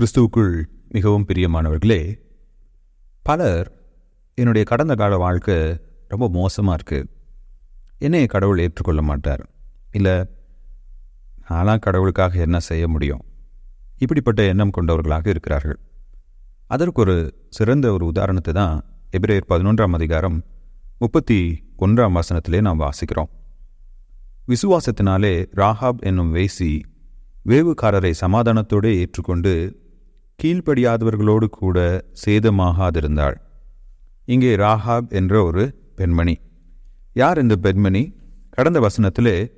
கிறிஸ்துவுக்குள் மிகவும் பிரியமானவர்களே பலர் என்னுடைய கடந்த கால வாழ்க்கை ரொம்ப மோசமாக இருக்குது என்னை கடவுள் ஏற்றுக்கொள்ள மாட்டார். இல்லை நான்லாம் கடவுளுக்காக என்ன செய்ய முடியும்? இப்படிப்பட்ட எண்ணம் கொண்டவர்களாக இருக்கிறார்கள். அதற்கு ஒரு சிறந்த ஒரு உதாரணத்தை தான் எபிரேயர் பதினொன்றாம் அதிகாரம் முப்பத்தி ஒன்றாம் வசனத்திலே நாம் வாசிக்கிறோம். விசுவாசத்தினாலே ராஹாப் என்னும் வேசி வேவுக்காரரை சமாதானத்தோடு ஏற்றுக்கொண்டு கீழ்ப்படியாதவர்களோடு கூட சேதமாகாதிருந்தாள். இங்கே ராகாப் என்ற ஒரு பெண்மணி. யார் இந்த பெண்மணி? கடந்த வசனத்திலே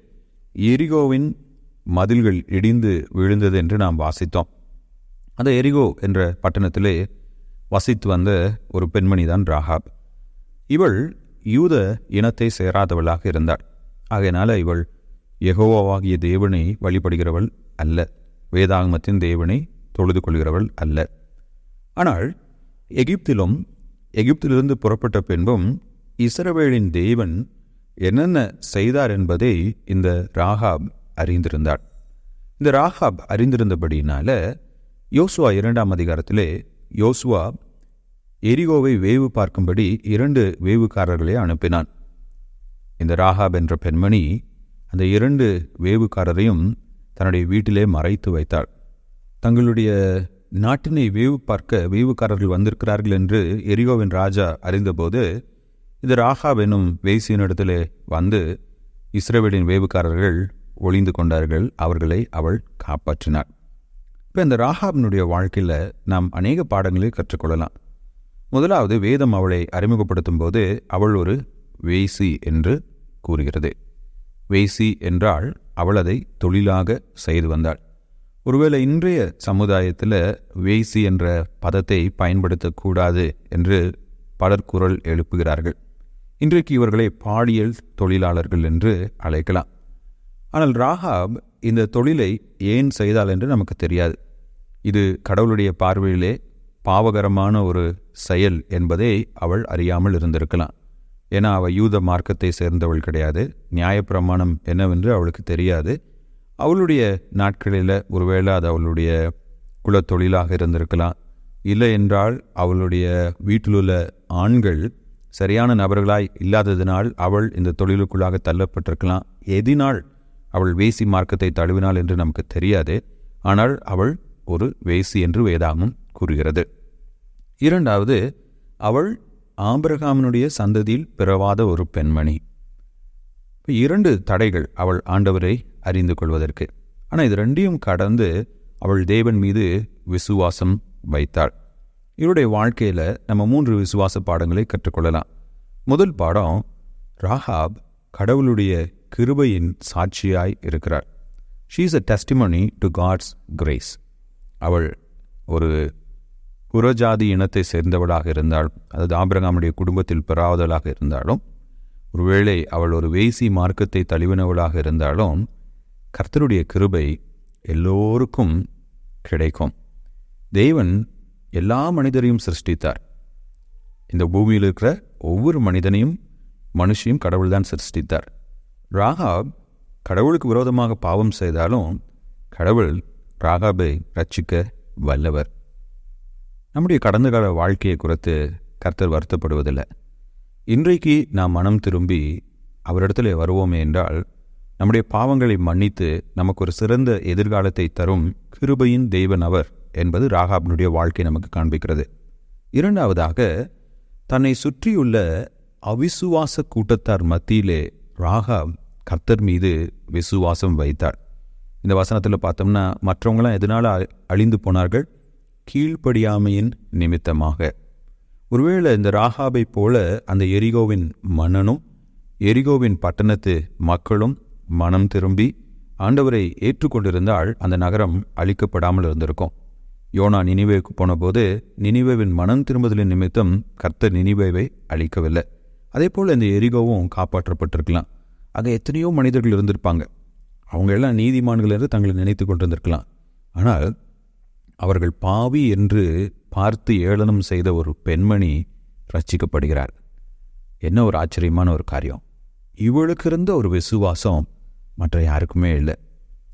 எரிகோவின் மதில்கள் இடிந்து விழுந்தது என்று நாம் வாசித்தோம். அந்த எரிகோ என்ற பட்டணத்திலே வசித்து வந்த ஒரு பெண்மணி தான் ராகாப். இவள் யூத இனத்தை சேராதவளாக இருந்தாள். ஆகையினால இவள் எகோவாகிய தேவனை வழிபடுகிறவள் அல்ல. வேதாகமத்தின் தேவனை தொழுது கொள்கிறவள் அல்ல. ஆனால் எகிப்திலும் எகிப்திலிருந்து புறப்பட்ட பின்பும் இஸ்ரவேலின் தேவன் என்னென்ன செய்தார் என்பதை இந்த ராகாப் அறிந்திருந்தாள். இந்த ராகாப் அறிந்திருந்தபடியினால யோசுவா இரண்டாம் அதிகாரத்திலே யோசுவா எரிகோவை வேவு பார்க்கும்படி இரண்டு வேவுக்காரர்களை அனுப்பினான். இந்த ராகாப் என்ற பெண்மணி அந்த இரண்டு வேவுக்காரரையும் தன்னுடைய வீட்டிலே மறைத்து வைத்தாள். தங்களுடைய நாட்டினை வேவு பார்க்க வேவுக்காரர்கள் வந்திருக்கிறார்கள் என்று எரிகோவின் ராஜா அறிந்தபோது இது ராகாப் என்னும் வேசியனிடத்திலே வந்து இஸ்ரேவேலின் வேவுக்காரர்கள் ஒளிந்து கொண்டார்கள் அவர்களை அவள் காப்பாற்றினாள். இப்போ இந்த ராகாபினுடைய வாழ்க்கையில் நாம் அநேக பாடங்களை கற்றுக்கொள்ளலாம். முதலாவது வேதம் அவளை அறிமுகப்படுத்தும் போது அவள் ஒரு வேசி என்று கூறுகிறது. வேசி என்றால் அவள் அதை தொழிலாக செய்து வந்தாள். ஒருவேளை இன்றைய சமுதாயத்தில் வேசி என்ற பதத்தை பயன்படுத்தக்கூடாது என்று பலர் குரல் எழுப்புகிறார்கள். இன்றைக்கு இவர்களை பாலியல் தொழிலாளர்கள் என்று அழைக்கலாம். ஆனால் ராகாப் இந்த தொழிலை ஏன் செய்தாள் என்று நமக்கு தெரியாது. இது கடவுளுடைய பார்வையிலே பாவகரமான ஒரு செயல் என்பதை அவள் அறியாமல் இருந்திருக்கலாம். ஏன்னா அவள் யூத மார்க்கத்தை சேர்ந்தவள் கிடையாது. நியாயப்பிரமாணம் என்னவென்று அவளுக்கு தெரியாது. அவளுடைய நாட்களில் ஒருவேளை அது அவளுடைய குலத்தொழிலாக இருந்திருக்கலாம். இல்லை என்றால் அவளுடைய வீட்டிலுள்ள ஆண்கள் சரியான நபர்களாய் இல்லாததினால் அவள் இந்த தொழிலுக்குள்ளாக தள்ளப்பட்டிருக்கலாம். எதினால் அவள் வேசி மார்க்கத்தை தழுவினாள் என்று நமக்கு தெரியாது. ஆனால் அவள் ஒரு வேசி என்று வேதாமும் கூறுகிறது. இரண்டாவது அவள் ஆபிரகாமனுடைய சந்ததியில் பிறவாத ஒரு பெண்மணி. இரண்டு தடைகள் அவள் ஆண்டவரை அறிந்து கொள்வதற்கு. ஆனால் இது ரெண்டையும் கடந்து அவள் தேவன் மீது விசுவாசம் வைத்தாள். இவருடைய வாழ்க்கையில் நம்ம மூன்று விசுவாச பாடங்களை கற்றுக்கொள்ளலாம். முதல் பாடம் ராகாப் கடவுளுடைய கிருபையின் சாட்சியாய் இருக்கிறார். She is a testimony to God's grace அவள் ஒரு புறஜாதி இனத்தை சேர்ந்தவளாக இருந்தால் அதாவது ஆபிரகாமுடைய குடும்பத்தில் பெறாதவளாக இருந்தாலும் ஒருவேளை அவள் ஒரு வேசி மார்க்கத்தை தழுவினவளாக இருந்தாலும் கர்த்தருடைய கிருபை எல்லோருக்கும் கிடைக்கும். தேவன் எல்லா மனிதரையும் சிருஷ்டித்தார். இந்த பூமியில் இருக்கிற ஒவ்வொரு மனிதனையும் மனுஷையும் கடவுள்தான் சிருஷ்டித்தார். ராகாப் கடவுளுக்கு விரோதமாக பாவம் செய்தாலும் கடவுள் ராகாபை ரட்சிக்க வல்லவர். நம்முடைய கடந்த கால வாழ்க்கையை குறித்து கர்த்தர் வருத்தப்படுவதில்லை. இன்றைக்கு நாம் மனம் திரும்பி அவரிடத்தில் வருவோமே என்றால் நம்முடைய பாவங்களை மன்னித்து நமக்கு ஒரு சிறந்த எதிர்காலத்தை தரும் கிருபையின் தெய்வன் அவர் என்பது ராகாபினுடைய வாழ்க்கை நமக்கு காண்பிக்கிறது. இரண்டாவதாக தன்னை சுற்றியுள்ள அவிசுவாச கூட்டத்தார் மத்தியிலே ராகாப் கர்த்தர் மீது விசுவாசம் வைத்தார். இந்த வசனத்தில் பார்த்தோம்னா மற்றவங்களாம் எதனால் அழிந்து போனார்கள்? கீழ்ப்படியாமையின் நிமித்தமாக. ஒருவேளை இந்த ராகாபை போல அந்த எரிகோவின் மன்னனும் எரிகோவின் பட்டணத்து மக்களும் மனம் திரும்பி ஆண்டவரை ஏற்றுக்கொண்டிருந்தால் அந்த நகரம் அழிக்கப்படாமல் இருந்திருக்கும். யோனா நினைவேக்கு போனபோது நினிவேவின் மனம் திரும்புதலின் நிமித்தம் கர்த்தர் நினிவேவை அழிக்கவில்லை. அதே போல் இந்த எரிகோவும் காப்பாற்றப்பட்டிருக்கலாம். அங்கே எத்தனையோ மனிதர்கள் இருந்திருப்பாங்க. அவங்க எல்லாம் நீதிமான்கள் என்று தங்களை நினைத்து கொண்டிருந்திருக்கலாம். ஆனால் அவர்கள் பாவி என்று பார்த்து ஏளனம் செய்த ஒரு பெண்மணி ரட்சிக்கப்படுகிறார். என்ன ஒரு ஆச்சரியமான ஒரு காரியம். இவளுக்கு இருந்த ஒரு விசுவாசம் மற்ற யாருக்குமே இல்லை.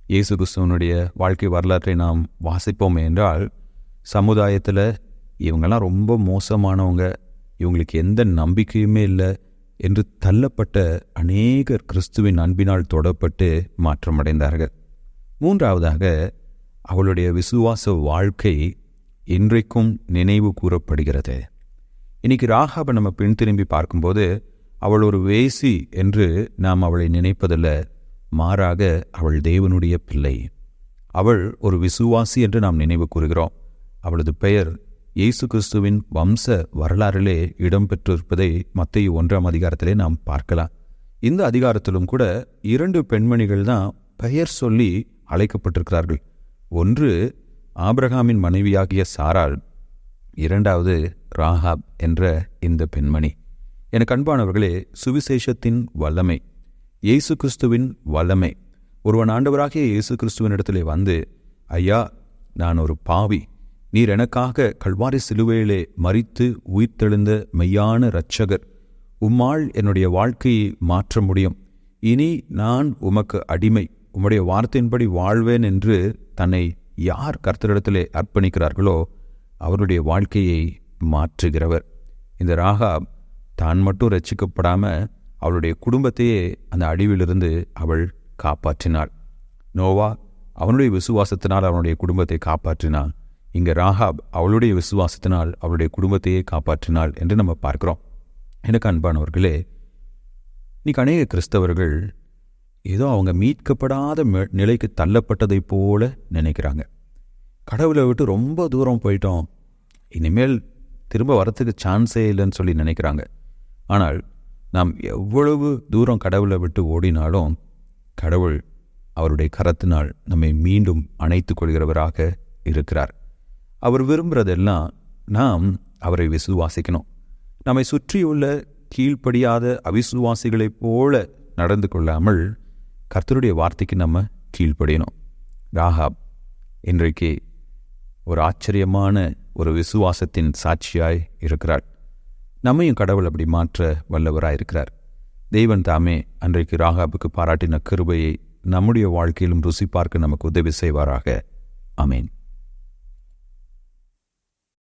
இயேசு கிறிஸ்துவனுடைய வாழ்க்கை வரலாற்றை நாம் வாசிப்போம் என்றால் சமுதாயத்தில் இவங்கெல்லாம் ரொம்ப மோசமானவங்க இவங்களுக்கு எந்த நம்பிக்கையுமே இல்லை என்று தள்ளப்பட்ட அநேகர் கிறிஸ்துவின் அன்பினால் தொடப்பட்டு மாற்றமடைந்தார்கள். மூன்றாவதாக அவளுடைய விசுவாச வாழ்க்கை இன்றைக்கும் நினைவு கூறப்படுகிறது. இன்னைக்கு ராகாபை நம்ம பின் திரும்பி பார்க்கும்போது அவள் ஒரு வேசி என்று நாம் அவளை நினைப்பதில்ல. மாறாக அவள் தேவனுடைய பிள்ளை. அவள் ஒரு விசுவாசி என்று நாம் நினைவு கூறுகிறோம். அவளது பெயர் இயேசு கிறிஸ்துவின் வம்ச வரலாறிலே இடம்பெற்றிருப்பதை மத்திய ஒன்றாம் அதிகாரத்திலே நாம் பார்க்கலாம். இந்த அதிகாரத்திலும் கூட இரண்டு பெண்மணிகள் தான் பெயர் சொல்லி அழைக்கப்பட்டிருக்கிறார்கள். ஒன்று ஆபிரகாமின் மனைவியாகிய சாராள் இரண்டாவது ராகாப் என்ற இந்த பெண்மணி. எனக்கு அன்பானவர்களே சுவிசேஷத்தின் வல்லமை இயேசு கிறிஸ்துவின் வல்லமை. ஒருவன் ஆண்டவராகிய இயேசு கிறிஸ்துவனிடத்திலே வந்து ஐயா நான் ஒரு பாவி. நீர் எனக்காக கல்வாரி சிலுவையிலே மறித்து உயிர்த்தெழுந்த மெய்யான இரட்சகர். உம்மாள் என்னுடைய வாழ்க்கையை மாற்ற முடியும். இனி நான் உமக்கு அடிமை. உம்முடைய வார்த்தையின்படி வாழ்வேன் என்று தன்னை யார் கர்த்தரிடத்திலே அர்ப்பணிக்கிறார்களோ அவருடைய வாழ்க்கையை மாற்றுகிறவர். இந்த ராகா தான் மட்டும் ரட்சிக்கப்படாம அவளுடைய குடும்பத்தையே அந்த அழிவிலிருந்து அவள் காப்பாற்றினாள். நோவா அவனுடைய விசுவாசத்தினால் அவனுடைய குடும்பத்தை காப்பாற்றினான். இங்கே ராஹாப் அவளுடைய விசுவாசத்தினால் அவளுடைய குடும்பத்தையே காப்பாற்றினாள் என்று நம்ம பார்க்கிறோம். எனக்கு அன்பானவர்களே இன்னைக்கு அநேக கிறிஸ்தவர்கள் ஏதோ அவங்க மீட்கப்படாத மெ- நிலைக்கு தள்ளப்பட்டதைப் போல நினைக்கிறாங்க. கடவுளை விட்டு ரொம்ப தூரம் போயிட்டோம். இனிமேல் திரும்ப வரத்துக்கு சான்ஸே இல்லைன்னு சொல்லி நினைக்கிறாங்க. ஆனால் நாம் எவ்வளவு தூரம் கடவுளை விட்டு ஓடினாலும் கடவுள் அவருடைய கரத்தினால் நம்மை மீண்டும் அணைத்துக் கொள்கிறவராக இருக்கிறார். அவர் விரும்புகிறதெல்லாம் நாம் அவரை விசுவாசிக்கணும். நம்மை சுற்றியுள்ள கீழ்ப்படியாத அவிசுவாசிகளைப் போல நடந்து கொள்ளாமல் கர்த்தருடைய வார்த்தைக்கு நம்ம கீழ்ப்படியணும். ராகாப் இன்றைக்கு ஒரு ஆச்சரியமான ஒரு விசுவாசத்தின் சாட்சியாய் இருக்கிறார் நம்மையும் கடவுள் அப்படி மாற்ற வல்லவராயிருக்கிறார் தெய்வன் தாமே அன்றைக்கு ராகாபுக்கு பாராட்டின கிருபையை நம்முடைய வாழ்க்கையிலும் ருசி பார்க்க நமக்கு உதவி செய்வாராக. அமேன்